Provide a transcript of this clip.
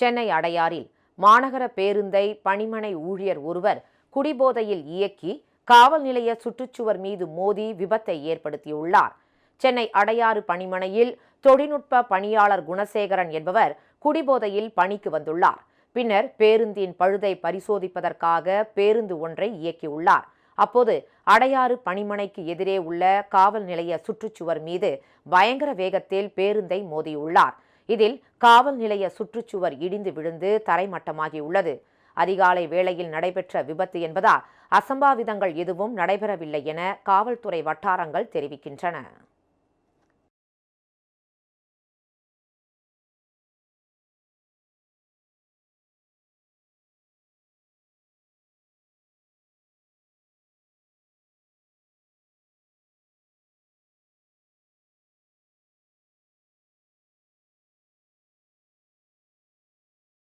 சென்னை அடையாறில் மாநகர பேருந்தை பணிமனை ஊழியர் ஒருவர் குடிபோதையில் இயக்கி காவல் நிலைய சுற்றுச்சுவர் மீது மோதி விபத்தை ஏற்படுத்தியுள்ளார். சென்னை அடையாறு பணிமனையில் தொழில்நுட்ப பணியாளர் குணசேகரன் என்பவர் குடிபோதையில் பணிக்கு வந்துள்ளார். பின்னர் பேருந்தின் பழுதை பரிசோதிப்பதற்காக பேருந்து ஒன்றை இயக்கியுள்ளார். அப்போது அடையாறு பணிமனைக்கு எதிரே உள்ள காவல் நிலைய சுற்றுச்சுவர் மீது பயங்கர வேகத்தில் பேருந்தை மோதியுள்ளார். இதில் காவல் நிலைய சுற்றுச்சுவர் இடிந்து விழுந்து தரைமட்டமாகியுள்ளது அதிகாலை வேளையில் நடைபெற்ற விபத்து என்பதால் அசம்பாவிதங்கள் எதுவும் நடைபெறவில்லை என காவல்துறை வட்டாரங்கள் தெரிவிக்கின்றன.